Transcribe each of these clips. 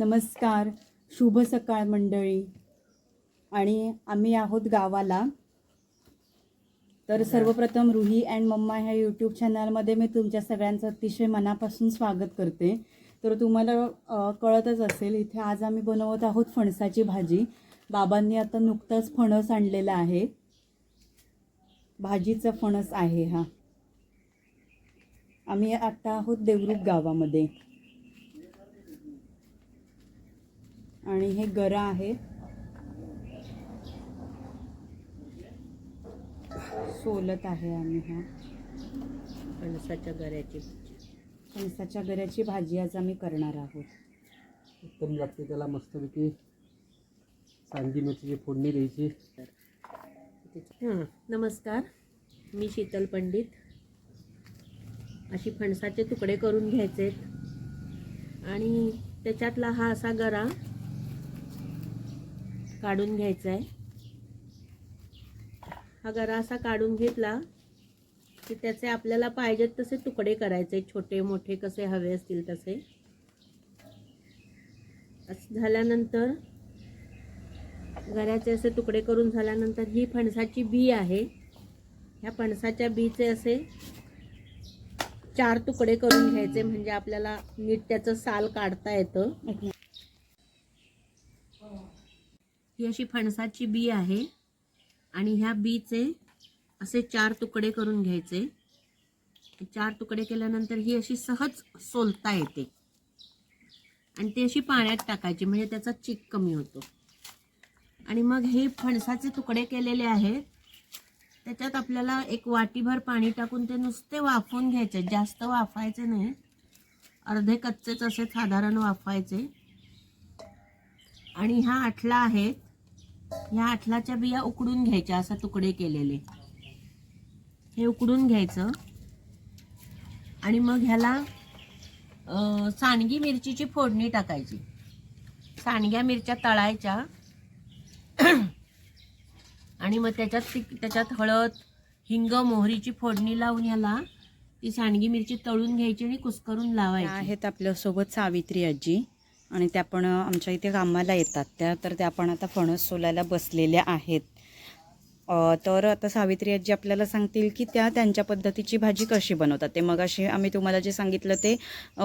नमस्कार शुभ सकाळ मंडळी. आणि आम्ही आहोत गावाला. तर सर्वप्रथम रुही अँड मम्मा ह्या यूट्यूब चॅनलमध्ये मी तुमच्या सगळ्यांचं अतिशय मनापासून स्वागत करते. तर तुम्हाला कळतच असेल इथे आज आम्ही बनवत आहोत फणसाची भाजी. बाबांनी आता नुकतंच फणस आणलेला आहे. भाजीचा फणस आहे हा. आम्ही आत्ता आहोत देवरूप गावामध्ये. आणि हे गरा आहे. सोलत आहे आम्ही हा. फणसाच्या गऱ्याची. फणसाच्या गऱ्याची भाजी आज आम्ही करणार आहोत. उत्तम लागते त्याला मस्तपैकी. सांजी मिरचीची फोडणी द्यायची. हां नमस्कार. मी शीतल पंडित. अशी फणसाचे तुकडे करून घ्यायचेत. आणि त्याच्यातला हा असा गरा काढून घ्यायचा आहे. हा गरा असा काढून घेतला की त्याचे आपल्याला पाहिजेत तसे तुकडे करायचे छोटे मोठे कसे हवे असतील तसे. असं झाल्यानंतर गऱ्याचे असे तुकडे करून झाल्यानंतर ही फणसाची बी आहे. ह्या फणसाच्या बीचे असे चार तुकडे करून घ्यायचे म्हणजे आपल्याला नीट त्याचं साल काढता येतं. ही अशी फणसाची बी आहे. आणि ह्या बीचे असे चार तुकडे करून घ्यायचे. चार तुकडे केल्यानंतर ही अशी सहज सोलता येते. आणि ती अशी पाण्यात टाकायची म्हणजे त्याचा चिक कमी होतो. आणि मग हे फणसाचे तुकडे केलेले आहेत त्याच्यात आपल्याला एक वाटीभर पाणी टाकून ते नुसते वाफवून घ्यायचे. जास्त वाफायचे नाही. अर्धे कच्चेच असे साधारण वाफवायचे. आणि ह्या आठला आहेत ह्या आठलाच्या बिया उकडून घ्यायच्या असं तुकडे केलेले. हे उकडून घ्यायचं. आणि मग ह्याला सांडगी मिरचीची फोडणी टाकायची. सांडग्या मिरच्या तळायच्या. आणि मग त्याच्यात ती त्याच्यात हळद हिंग मोहरीची फोडणी लावून ह्याला ती सांडगी मिरची तळून घ्यायची आणि कुस्करून लावायची. आहेत आपल्यासोबत सावित्री आजी. आणि त्या पण आमच्या इथे कामाला येतात. त्या तर त्या पण आता फणस सोलायला बसलेल्या आहेत. तर आता सावित्री आजी आपल्याला सांगतील की त्या त्यांच्या पद्धतीची भाजी कशी बनवतात. ते मग अशी आम्ही तुम्हाला जे सांगितलं ते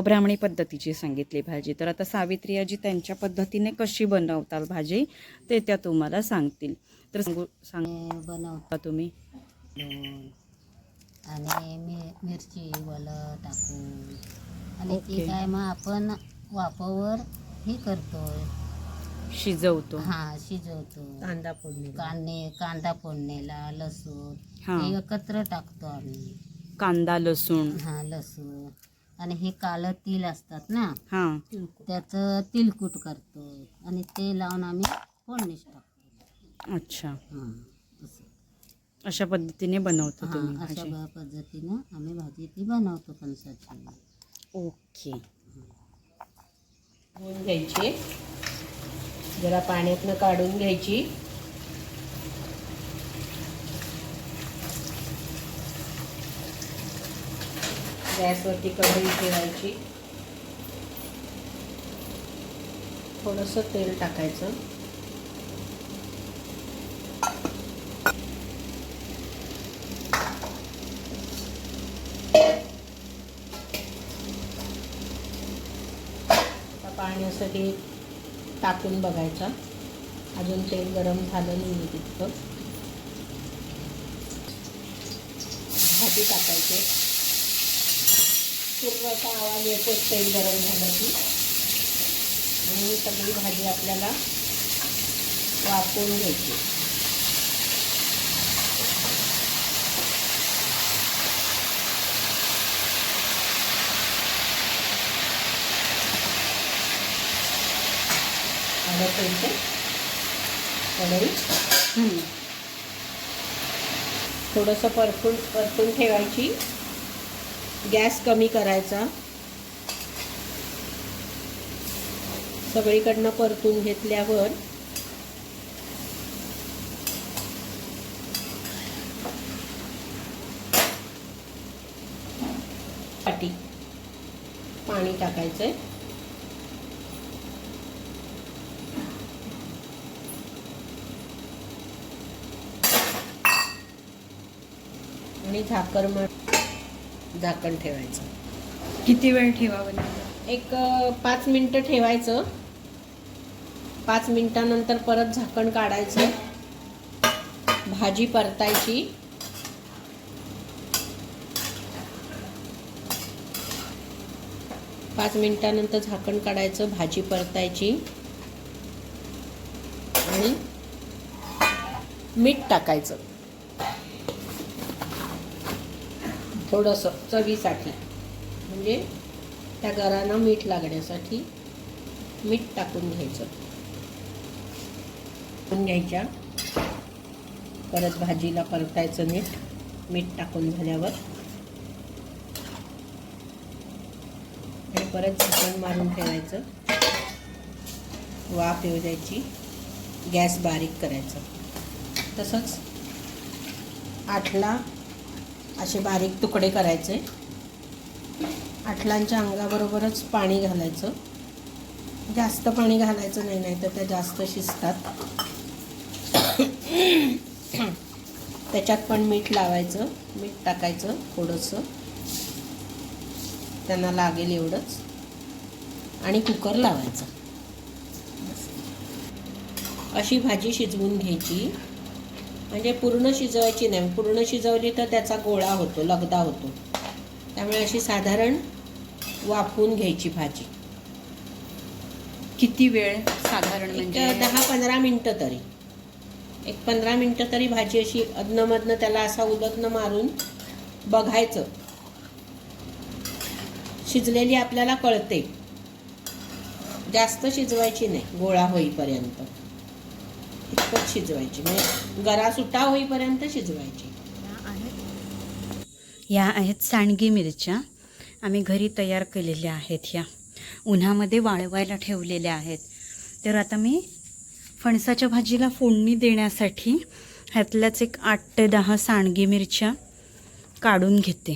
ब्राह्मणी पद्धतीची सांगितली भाजी. तर आता सावित्री आजी त्यांच्या पद्धतीने कशी बनवतात भाजी ते त्या तुम्हाला सांगतील. तर सांगू सांगा बनवतो तुम्ही? आणि मि मिरची वलं टाकून. आणि. ती काय मग आपण वाफावर हे करतोय. शिजवतो. हा शिजवतो. कांदा फोडणी कांदे कांदा फोडणीला लसूण. हां. हे एकत्र टाकतो आम्ही. कांदा लसूण. हा लसूण. आणि हे काळं तिल असतात ना हां. त्याचं तिलकूट करतो आणि ते लावून आम्ही फोडणीच टाकतो अच्छा. हां असं. अशा पद्धतीने बनवतो हां तुम्ही अशा भाजी. ब- पद्धतीनं आम्ही भाजी ती बनवतो फणसाची ओके. धुवून घ्यायची. जरा पाण्यातनं काढून घ्यायची. गॅसवरती कढई ठेवायची. थोडंसं तेल टाकायचं आता पाण्यासाठी टाकून बघायचा. अजून तेल गरम झालं नाही आहे तितकं. भाजी टाकायचे. पूर्वचा आवाज येतोच तेल गरम झालं की आणि सगळी भाजी आपल्याला वापरून घ्यायची. घ्यायचे कढई. थोडंसं परतून परतून ठेवायची. गॅस कमी करायचा. सगळीकडनं परतून घेतल्यावर पाटी. पाणी टाकायचं आहे आणि झाकर मग झाकण ठेवायचं. किती वेळ ठेवावं लागेल? एक पाच मिनटं ठेवायचं. पाच मिनटानंतर परत झाकण काढायचं. भाजी परतायची. पाच मिनिटानंतर झाकण काढायचं भाजी परतायची. आणि मीठ टाकायचं. थोडंसं चवीसाठी म्हणजे त्या गरांना मीठ लागण्यासाठी मीठ टाकून घ्यायचं. टाकून घ्यायच्या. परत भाजीला परतायचं मीठ मीठ टाकून झाल्यावर. आणि परत झाकण मारून ठेवायचं. वाफ येऊ द्यायची. गॅस बारीक करायचं. तसंच आठला असे बारीक तुकडे करायचे. आटलांच्या अंगाबरोबरच पाणी घालायचं. जास्त पाणी घालायचं नाही नाही तर त्या जास्त शिजतात. त्याच्यात पण मीठ लावायचं. मीठ टाकायचं थोडंसं. त्यांना लागेल एवढंच. आणि कुकर लावायचं. अशी भाजी शिजवून घ्यायची. म्हणजे पूर्ण शिजवायची नाही. पूर्ण शिजवली तर त्याचा गोळा होतो लगदा होतो. त्यामुळे अशी साधारण वाफवून घ्यायची भाजी. किती वेळ साधारण म्हणजे? दहा पंधरा मिनटं तरी. एक पंधरा मिनटं तरी भाजी अशी अधनमधनं त्याला असा उलटनं मारून बघायचं. शिजलेली आपल्याला कळते. जास्त शिजवायची नाही गोळा होईपर्यंत. इतपत शिजवायची. म्हणजे गरा सुटा होईपर्यंत शिजवायची. या आहेत सांडगी मिरच्या. आम्ही घरी तयार केलेल्या आहेत ह्या उन्हामध्ये वाळवायला ठेवलेल्या आहेत. तर आता मी फणसाच्या भाजीला फोडणी देण्यासाठी ह्यातल्याच एक आठ ते दहा सांडगी मिरच्या काढून घेते.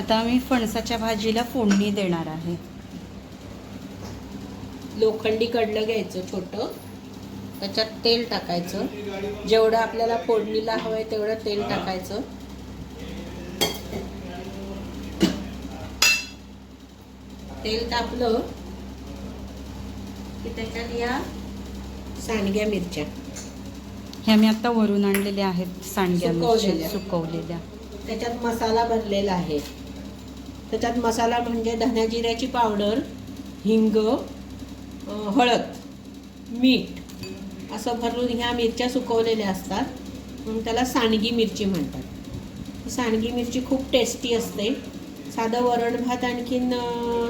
आता मी फणसाच्या भाजीला फोडणी देणार आहे. लोखंडी कडलं घ्यायचं छोटं. त्याच्यात तेल टाकायचं. जेवढं आपल्याला फोडणीला हवं आहे तेवढं तेल टाकायचं. तेल तापलं की त्याच्यात या सांडग्या मिरच्या. ह्या मी आता वरून आणलेल्या आहेत सांडग्या मिरच्या. सुकवलेल्या. त्याच्यात मसाला भरलेला आहे. त्याच्यात मसाला म्हणजे धन्या जिऱ्याची पावडर हिंग हळद मीठ असं भरून ह्या मिरच्या सुकवलेल्या असतात. म्हणून त्याला सांडगी मिरची म्हणतात. सांडगी मिरची खूप टेस्टी असते. साधं वरण भात आणखीन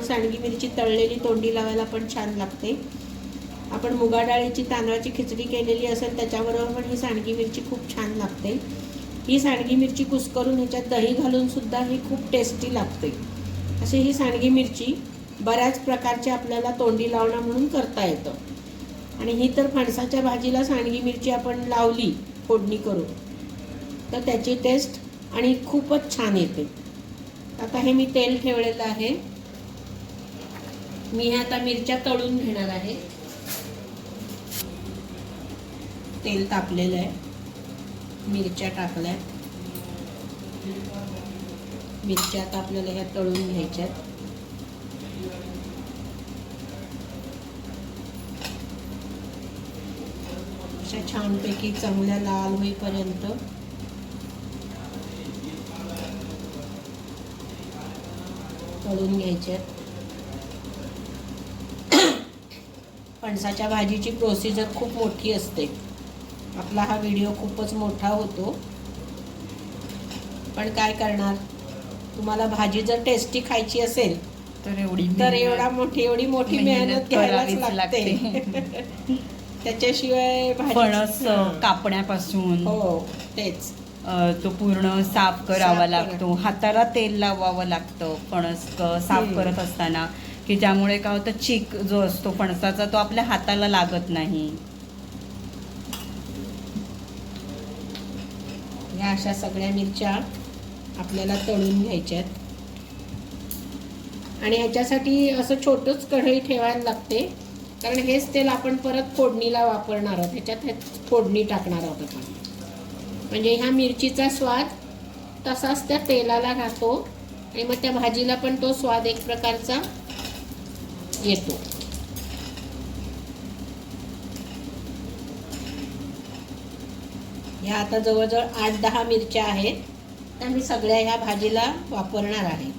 सांडगी मिरची तळलेली तोंडी लावायला पण छान लागते. आपण मुगा डाळीची तांदळाची खिचडी केलेली असेल त्याच्याबरोबर पण ही सांडगी मिरची खूप छान लागते. ही सांडगी मिरची कुस्करून ह्याच्यात दही घालून सुद्धा ही खूप टेस्टी लागते. अशी ही सांडगी मिरची बऱ्याच प्रकारची आपल्याला तोंडी लावणं म्हणून करता येतं. आणि ही तर फणसाच्या भाजीला सांडगी मिरची आपण लावली फोडणी करून. तर त्याची टेस्ट आणि खूपच छान येते. आता हे मी तेल ठेवलेलं आहे. मी ह्या आता मिरच्या तळून घेणार आहे. तेल तापलेलं आहे. मिरच्या टाकल्या. मिरच्या आता आपल्याला ह्या तळून घ्यायच्यात. अशा छानपैकी चांगल्या लाल होईपर्यंत. तळून घ्यायच्यात. फणसाच्या भाजीची प्रोसिजर खूप मोठी असते. आपला हा व्हिडिओ खूपच मोठा होतो. पण काय करणार? तुम्हाला भाजी जर टेस्टी खायची असेल तर एवढी तर एवढा मोठी एवढी मोठी मेहनत घ्यायलाच लागते. त्याच्याशिवाय फणस. कापण्यापासून. हो तेच. तो पूर्ण साफ करावा लागतो. हाताला तेल लावावं लागतं फणस साफ. करत असताना. की त्यामुळे काय होतं चीक जो असतो फणसाचा तो आपल्या हाताला लागत नाही. ह्या अशा सगळ्या मिरच्या आपल्याला तळून घ्यायच्यात. आणि ह्याच्यासाठी असं छोटंच कढई ठेवायला लागते. कारण हेच तेल आपण परत फोडणीला वापरणार आहोत. ह्याच्यात फोडणी टाकणार आहोत आपण. म्हणजे ह्या मिरचीचा स्वाद तसाच त्या तेलाला राहतो. आणि मग त्या भाजीला पण तो स्वाद एक प्रकारचा येतो. ह्या आता जवळजवळ आठ दहा मिरच्या आहेत. त्या मी सगळ्या ह्या भाजीला वापरणार आहे.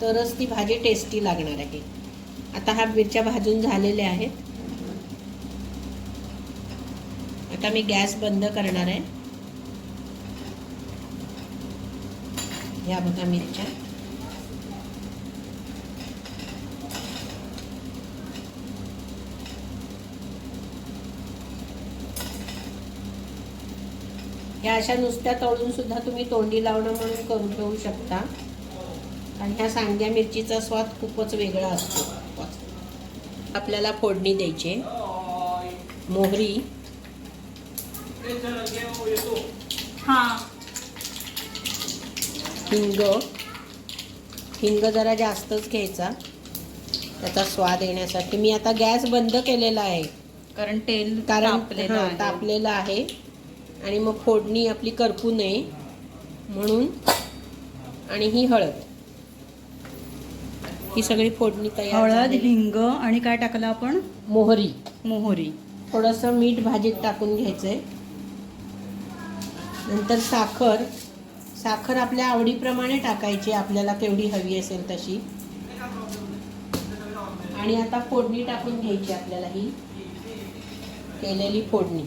तरच ती भाजी टेस्टी लागणार आहे. आता हा मिरच्या भाजून झालेल्या आहेत. आता मी गॅस बंद करणार आहे. या बघा मिरच्या. ह्या अशा नुसत्या तळून सुद्धा तुम्ही तोंडी लावणं म्हणून करून ठेवू शकता. आणि ह्या सांग्या मिरचीचा स्वाद खूपच वेगळा असतो. आपल्याला फोडणी द्यायची. मोहरी. हां. हिंग. हिंग जरा जास्तच घ्यायचा. त्याचा स्वाद येण्यासाठी. मी आता गॅस बंद केलेला आहे. कारण तेल कारण. तापलेलं आहे. आणि मग फोडणी आपली करपू नये म्हणून. आणि ही हळद. ही सगळी फोडणी तयार हळद. हिंग आणि काय टाकलं आपण? मोहरी. मोहरी. थोडंसं मीठ भाजीत टाकून घ्यायचंय. नंतर साखर. साखर आपल्या आवडीप्रमाणे टाकायची आपल्याला केवढी हवी असेल तशी. आणि आता फोडणी टाकून घ्यायची आपल्याला ही. केलेली फोडणी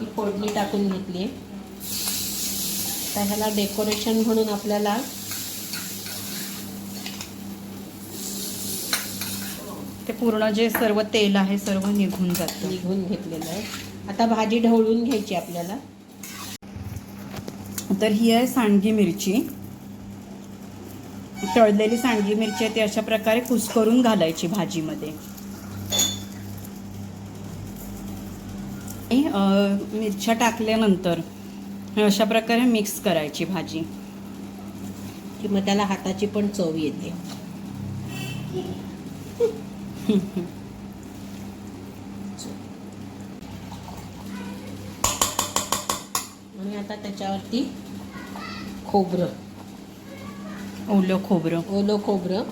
ही फोडणी टाकून घेतली. आता ह्याला डेकोरेशन म्हणून आपल्याला ते पूर्ण जे सर्व तेल आहे सर्व निघून जातं. निघून घेतलेलं आहे. आता भाजी ढवळून घ्यायची आपल्याला. तर ही आहे सांडगी मिरची. तळलेली सांडगी मिरची आहे ती अशा प्रकारे कुस्करून घालायची भाजीमध्ये आणि, अं, मिरच्या टाकल्यानंतर अशा प्रकारे मिक्स करायची भाजी. की मग त्याला हाताची पण चव येते. आणि आता त्याच्यावरती खोबरं. ओलं खोबरं. ओलं खोबरं.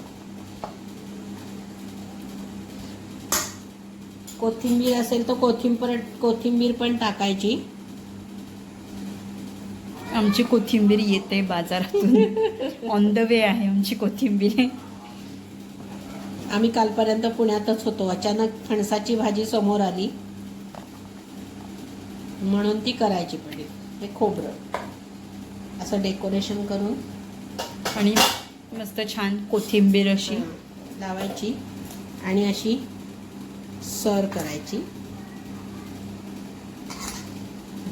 कोथिंबीर असेल तर कोथिंबीर कोथिंबीर पण टाकायची. आमची कोथिंबीर येते बाजारातून. ऑन द वे आहे आमची कोथिंबीर. आम्ही कालपर्यंत पुण्यातच होतो. अचानक फणसाची भाजी समोर आली. म्हणून ती करायची पडली. हे खोबरं. असं डेकोरेशन करून. आणि मस्त छान कोथिंबीर अशी. लावायची. आणि अशी सर करायची.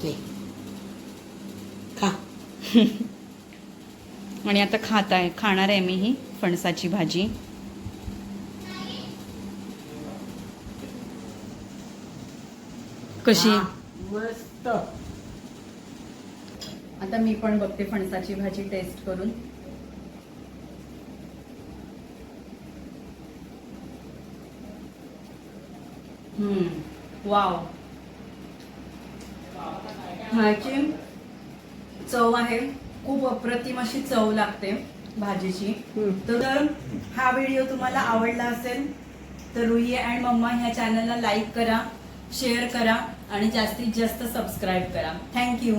घे. खा. आणि आता खात आहे खाणार आहे मी ही फणसाची भाजी. कशी? मस्त. आता मी पण बघते फणसाची भाजी टेस्ट करून. वाव. ह्याची चव आहे. खूप अप्रतिम अशी चव लागते भाजीची. तर हा व्हिडिओ तुम्हाला आवडला असेल तर रुई अँड मम्मा ह्या चॅनलला लाईक करा शेअर करा आणि जास्तीत जास्त सबस्क्राईब करा. थँक्यू